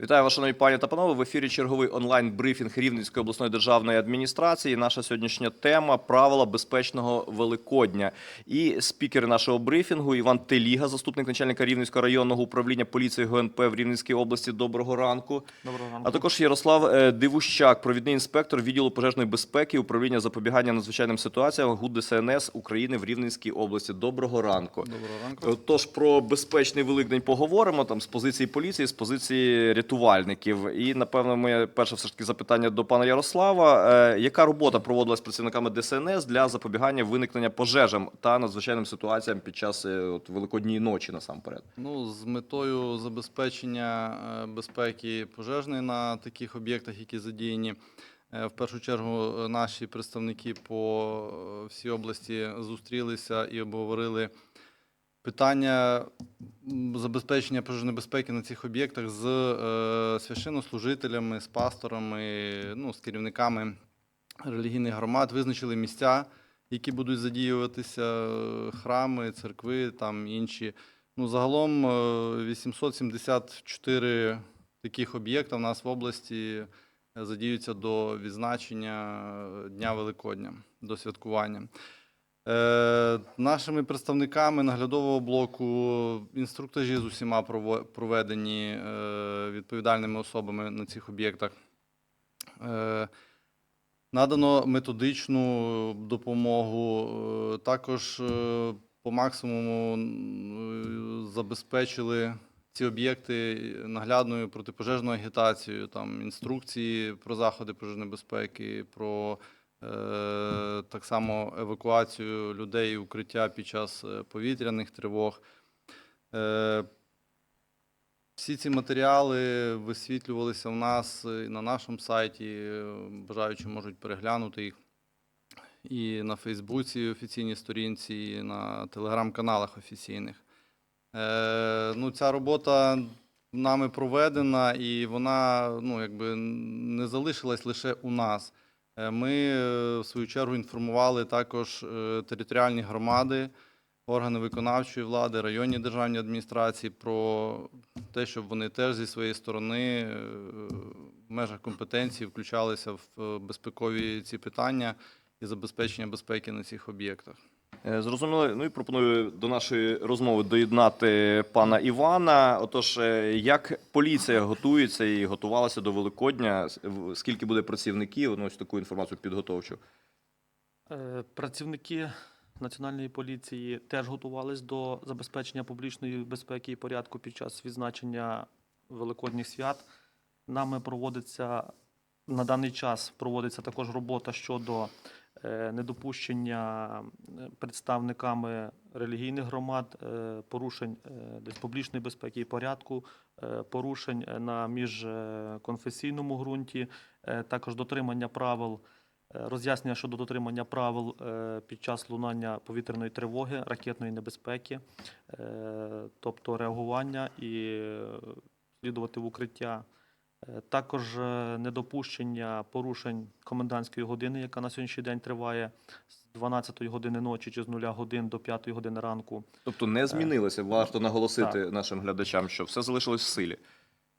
Вітаю вас, шановні пані та панове. В ефірі черговий онлайн-брифінг Рівненської обласної державної адміністрації. Наша сьогоднішня тема правила безпечного Великодня. І спікери нашого брифінгу Іван Теліга, заступник начальника Рівненського районного управління поліції ГНП в Рівненській області. Доброго ранку. Доброго ранку. А також Ярослав е, Дивущак, провідний інспектор відділу пожежної безпеки управління запобігання надзвичайним ситуаціям ГУД ДСНС України в Рівненській області. Доброго ранку. Доброго ранку. Тож про безпечний Великдень поговоримо там з позиції поліції, з позиції рятувальників. І напевно, моє перше все ж таки запитання до пана Ярослава: Е, яка робота проводилась працівниками ДСНС для запобігання виникнення пожежам та надзвичайним ситуаціям під час е, от, великодньої ночі насамперед? Ну, з метою забезпечення е, безпеки пожежної на таких об'єктах, які задіяні, в першу чергу наші представники по всій області зустрілися і обговорили питання забезпечення пожежної безпеки на цих об'єктах з е, священнослужителями, з пасторами, ну, з керівниками релігійних громад, визначили місця, які будуть задіюватися, е, храми, церкви, там інші. Ну, загалом е, 874 таких об'єкта в нас в області е, задіються до відзначення е, Дня Великодня, до святкування. Е, нашими представниками наглядового блоку інструктажі з усіма проведені е, відповідальними особами на цих об'єктах. Е, Надано методичну допомогу, також по максимуму забезпечили ці об'єкти наглядною протипожежною агітацією, там інструкції про заходи пожежної безпеки, про так само евакуацію людей укриття під час е, повітряних тривог. Е, всі ці матеріали висвітлювалися в нас е, і на нашому сайті. е, Бажаючі можуть переглянути їх і на Фейсбуці офіційній сторінці, і на телеграм-каналах офіційних. Е, ну, ця робота нами проведена, і вона ну, якби не залишилась лише у нас. Е, Ми, е, в свою чергу, інформували також е, територіальні громади, органи виконавчої влади, районні державні адміністрації про те, щоб вони теж зі своєї сторони в межах компетенції включалися в безпекові ці питання і забезпечення безпеки на цих об'єктах. Е, Зрозуміло. Ну і пропоную до нашої розмови доєднати пана Івана. Отож, е, як поліція готується і готувалася до Великодня? Скільки буде працівників? Ну, ось таку інформацію підготовчу. Е, Працівники Національної поліції теж готувались до забезпечення публічної безпеки і порядку під час відзначення Великодніх свят. Нами проводиться на даний час проводиться також робота щодо недопущення е, представниками релігійних громад е, порушень е, десь публічної безпеки і порядку, е, порушень е, на міжконфесійному ґрунті, е, також дотримання правил Е, Роз'яснення щодо дотримання правил е, під час лунання повітряної тривоги, ракетної небезпеки, е, тобто реагування і е, слідувати в укриття. Е, Також е, недопущення порушень комендантської години, яка на сьогоднішній день триває з 12 години ночі чи з 0 годин до 5 години ранку. Тобто не змінилося. Варто наголосити нашим глядачам, що все залишилось в силі.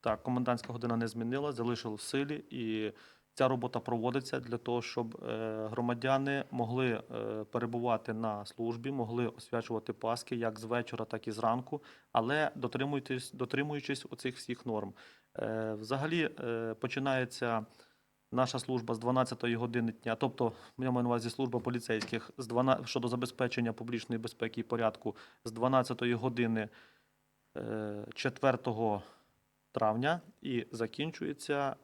Так, комендантська година не змінилась, залишилась в силі, і ця робота проводиться для того, щоб е, громадяни могли е, перебувати на службі, могли освячувати Паски як з вечора, так і зранку, але дотримуючись, дотримуючись оцих всіх норм. Е, Взагалі е, починається наша служба з 12-ї години дня, тобто я маю на увазі служба поліцейських з 12, щодо забезпечення публічної безпеки і порядку з 12-ї години е, 4 травня і закінчується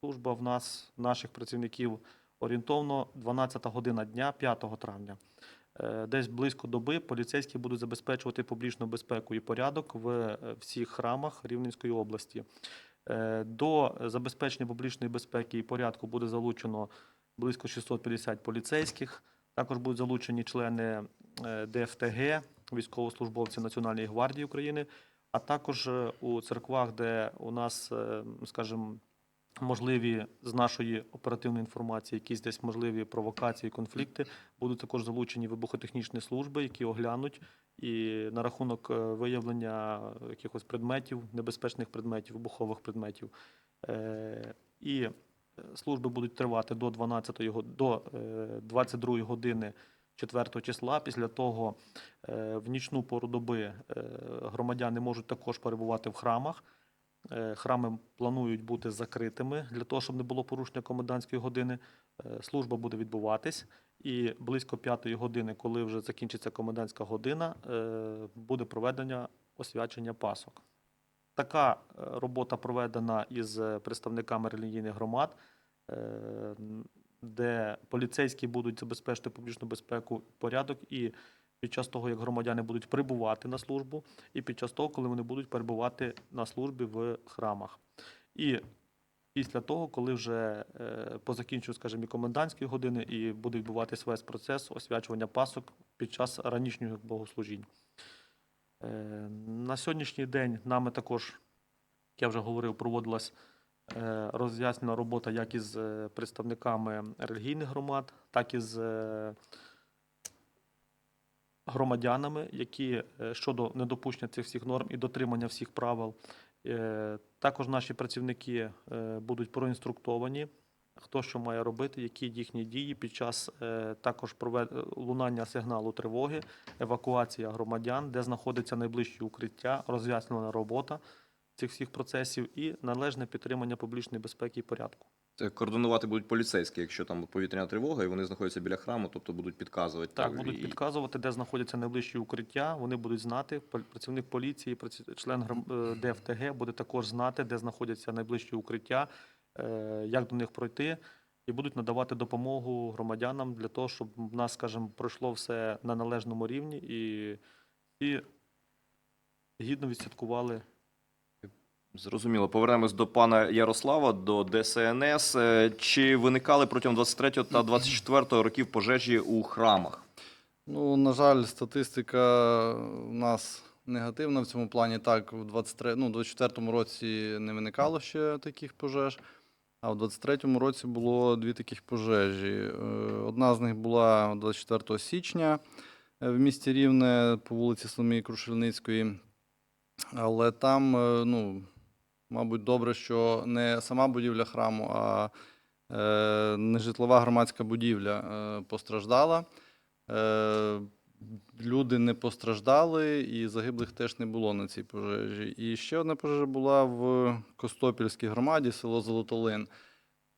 служба в нас, наших працівників, орієнтовно 12 година дня 5 травня. Е, Десь близько доби поліцейські будуть забезпечувати публічну безпеку і порядок в е, всіх храмах Рівненської області. Е, До забезпечення публічної безпеки і порядку буде залучено близько 650 поліцейських. Також будуть залучені члени е, ДФТГ, військовослужбовці Національної гвардії України, а також е, у церквах, де у нас, скажімо, можливі з нашої оперативної інформації, якісь десь можливі провокації, конфлікти, будуть також залучені вибухотехнічні служби, які оглянуть і на рахунок е, виявлення якихось предметів, небезпечних предметів, вибухових предметів. Е, І е, служби будуть тривати до 12 го- до е, 22 години 4 числа. Після того в нічну пору доби громадяни можуть також перебувати в храмах. Е, Храми планують бути закритими для того, щоб не було порушення комендантської години. Е, Служба буде відбуватись, і близько п'ятої години, коли вже закінчиться комендантська година, е, буде проведення освячення пасок. Така робота проведена із представниками релігійних громад, де поліцейські будуть забезпечити публічну безпеку, порядок і під час того, як громадяни будуть прибувати на службу, і під час того, коли вони будуть перебувати на службі в храмах. І після того, коли вже е, по скажімо, і комендантської години, і буде відбуватись весь процес освячування пасок під час ранішніх богослужінь. Е, На сьогоднішній день нами також, як я вже говорив, проводилась е, роз'яснена робота як із представниками релігійних громад, так і з громадянами, які е, щодо недопущення цих всіх норм і дотримання всіх правил. Е, Також наші працівники е, будуть проінструктовані, хто що має робити, які їхні дії під час також лунання сигналу тривоги, евакуація громадян, де знаходиться найближче укриття, роз'яснена робота цих всіх процесів і належне підтримання публічної безпеки і порядку. Це координувати будуть поліцейські, якщо там повітряна тривога, і вони знаходяться біля храму, тобто будуть підказувати. Так, і- будуть підказувати, де знаходяться найближчі укриття. Вони будуть знати. Працівник поліції, член е, ДФТГ буде також знати, де знаходяться найближчі укриття, е, як до них пройти, і будуть надавати допомогу громадянам для того, щоб в нас, скажімо, пройшло все на належному рівні і всі гідно відсвяткували Зрозуміло. Повернемось до пана Ярослава, до ДСНС. Е, Чи виникали протягом 23 та 24 років пожежі у храмах? Ну, на жаль, статистика у нас негативна в цьому плані. Так, у 23, ну, 24-му році не виникало ще таких пожеж, а в 23-му році було дві таких пожежі. Е, Одна з них була 24 січня е, в місті Рівне по вулиці Соломії Крушельницької. Але там, ну, мабуть, добре, що не сама будівля храму, а е, нежитлова громадська будівля е, постраждала. Е, Люди не постраждали, і загиблих теж не було на цій пожежі. І ще одна пожежа була в Костопільській громаді, село Золотолин.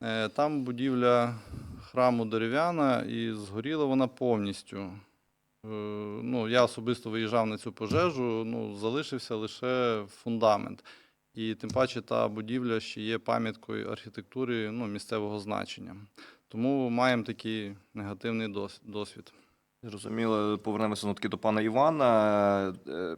Е, Там будівля храму дерев'яна, і згоріла вона повністю. Е, Ну, я особисто виїжджав на цю пожежу, ну, залишився лише фундамент. І тим паче та будівля ще є пам'яткою архітектури ну, місцевого значення. Тому маємо такий негативний досвід. Зрозуміло, повернемося знову таки до пана Івана. Е,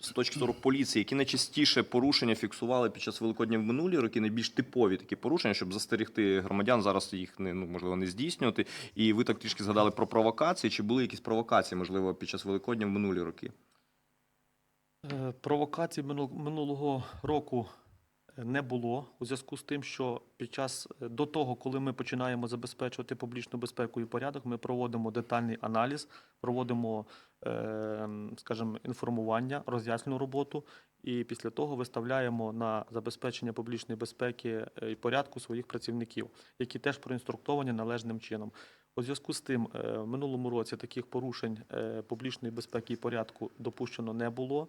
З точки зору поліції, які найчастіше порушення фіксували під час Великодня в минулі роки, найбільш типові такі порушення, щоб застерігти громадян, зараз їх не ну можливо не здійснювати. І ви так трішки згадали про провокації. Чи були якісь провокації, можливо, під час Великодня в минулі роки? Е, Провокацій минулого року е, не було у зв'язку з тим, що під час е, до того, коли ми починаємо забезпечувати публічну безпеку і порядок, ми проводимо детальний аналіз, проводимо, скажімо, інформування, роз'яснену роботу, і після того виставляємо на забезпечення публічної безпеки і порядку своїх працівників, які теж проінструктовані належним чином. У зв'язку з тим, е, в минулому році таких порушень е, публічної безпеки і порядку допущено не було.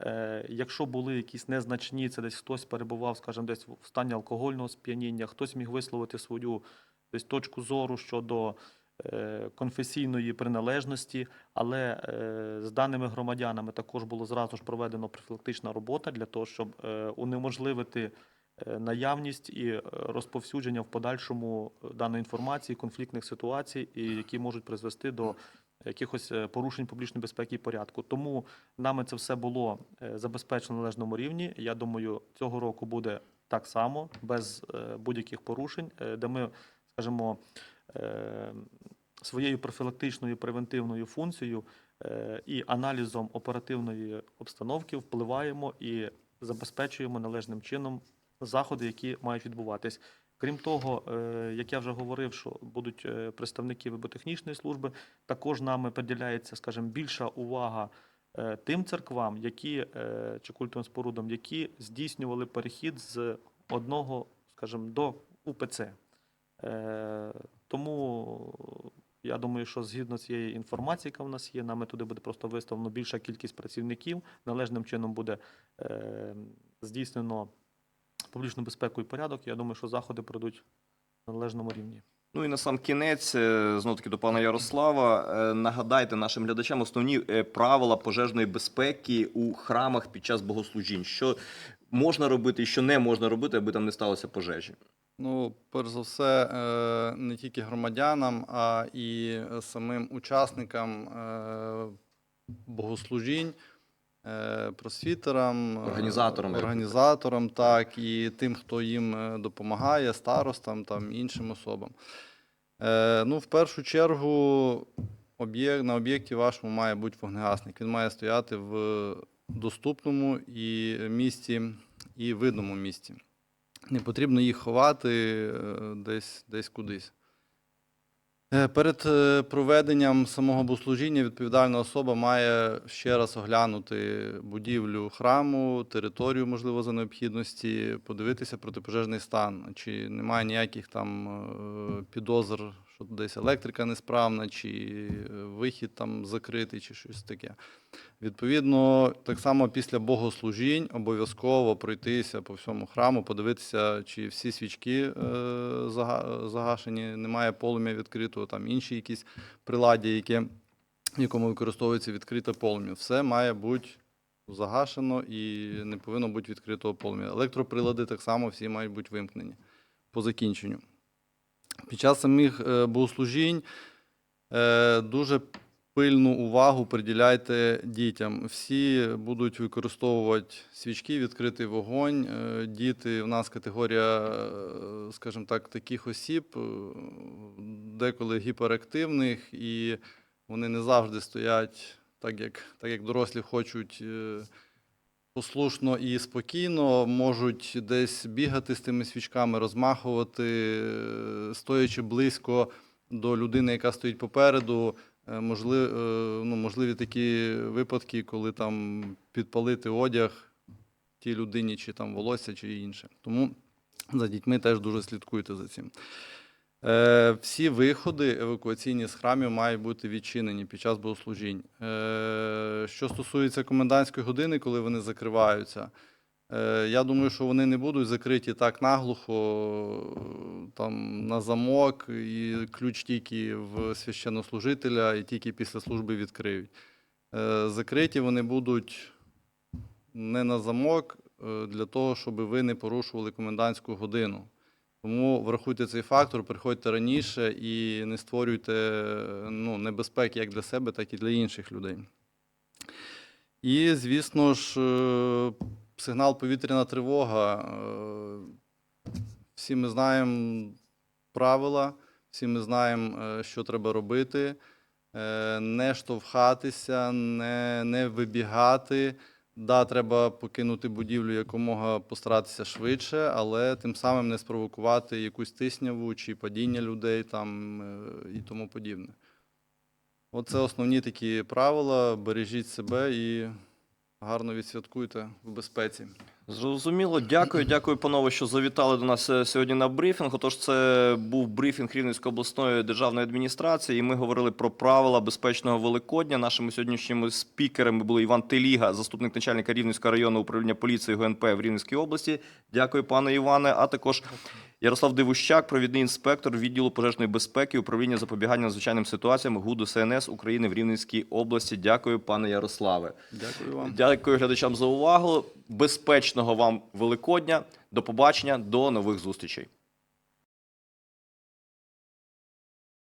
Е, Якщо були якісь незначні, це десь хтось перебував, скажімо, десь в стані алкогольного сп'яніння, хтось міг висловити свою десь точку зору щодо конфесійної приналежності, але з даними громадянами також було зразу ж проведено профілактична робота для того, щоб унеможливити наявність і е, розповсюдження в подальшому е, даної інформації, конфліктних ситуацій, і які можуть призвести до якихось е, порушень публічної безпеки і порядку. Тому нами це все було е, забезпечено на належному рівні. Я думаю, цього року буде так само, без е, будь-яких порушень, е, де ми, скажімо, е, своєю профілактичною превентивною функцією е, і аналізом оперативної обстановки впливаємо і забезпечуємо належним чином заходи, які мають відбуватись. Крім того, е, як я вже говорив, що будуть е, представники виботехнічної служби, також нами приділяється, скажімо, більша увага е, тим церквам, які чи культовим спорудам, які здійснювали перехід з одного, скажімо, до УПЦ. Тому я думаю, що згідно цієї інформації, яка в нас є, нами туди буде просто виставлено більша кількість працівників, належним чином буде здійснено публічну безпеку і порядок. Я думаю, що заходи пройдуть на належному рівні. Ну і на сам кінець, знову таки до пана Ярослава. е, Нагадайте нашим глядачам основні е, правила пожежної безпеки у храмах під час богослужінь. Що можна робити і що не можна робити, аби там не сталося пожежі. Ну, перш за все, е, не тільки громадянам, а і самим учасникам е, богослужінь, е, просвітерам, е, Організаторам, організаторам, так, і тим, хто їм е, допомагає, старостам, там, іншим особам. Е, Ну, в першу чергу, об'єкт, на об'єкті вашому має бути вогнегасник. Він має стояти в доступному і місці, і видному місці. Не потрібно їх ховати е, десь, десь кудись. Е, Перед е, проведенням самого богослужіння відповідальна особа має ще раз оглянути будівлю храму, територію, можливо, за необхідності, подивитися протипожежний стан, чи немає ніяких там е, підозр, що десь електрика несправна, чи е, вихід там закритий, чи щось таке. Відповідно, так само після богослужінь обов'язково пройтися по всьому храму, подивитися, чи всі свічки е, загашені, немає полум'я відкритого, там інші якісь приладдя, яке, в якому використовується відкрите полум'я. Все має бути загашено і не повинно бути відкритого полум'я. Електроприлади так само всі мають бути вимкнені по закінченню. Під час самих е, богослужінь е, дуже пильну увагу приділяйте дітям. Всі будуть використовувати свічки, відкритий вогонь. Е, Діти в нас категорія, скажімо так, таких осіб, деколи гіперактивних, і вони не завжди стоять так, як, так як дорослі хочуть. Послушно і спокійно можуть десь бігати з тими свічками, розмахувати, е, стоячи близько до людини, яка стоїть попереду, Е, е, ну, можливі такі випадки, коли там підпалити одяг тій людині, чи там волосся, чи інше. Тому за дітьми теж дуже слідкуйте за цим. Е, всі виходи евакуаційні з храмів мають бути відчинені під час богослужінь. Е, що стосується комендантської години, коли вони закриваються, Е, Я думаю, що вони не будуть закриті так наглухо, там на замок, і ключ тільки в священнослужителя, і тільки після служби відкриють. Е, Закриті вони будуть не на замок е, для того, щоб ви не порушували комендантську годину. Тому врахуйте цей фактор, приходьте раніше і не створюйте ну, небезпеки як для себе, так і для інших людей. І, звісно ж, е, сигнал повітряна тривога. е, Всі ми знаємо правила, всі ми знаємо, е, що треба робити. Не штовхатися, не, не вибігати. Да, треба покинути будівлю якомога постаратися швидше, але тим самим не спровокувати якусь тисняву чи падіння людей там е, і тому подібне. Оце основні такі правила. Бережіть себе і гарно відсвяткуйте в безпеці. Зрозуміло, дякую, дякую, панове, що завітали до нас е, сьогодні на брифінг. Отож, це був брифінг Рівненської обласної державної адміністрації. І ми говорили про правила безпечного Великодня. Нашими сьогоднішніми спікерами були Іван Теліга, заступник начальника Рівненського районного управління поліції ГНП в Рівненській області. Дякую, пане Іване. А також Ярослав Дивущак, провідний інспектор відділу пожежної безпеки управління запобігання надзвичайним ситуаціям ГУДу СНС України в Рівненській області. Дякую, пане Ярославе. Дякую вам. Дякую глядачам за увагу. Безпечного вам Великодня. До побачення, до нових зустрічей.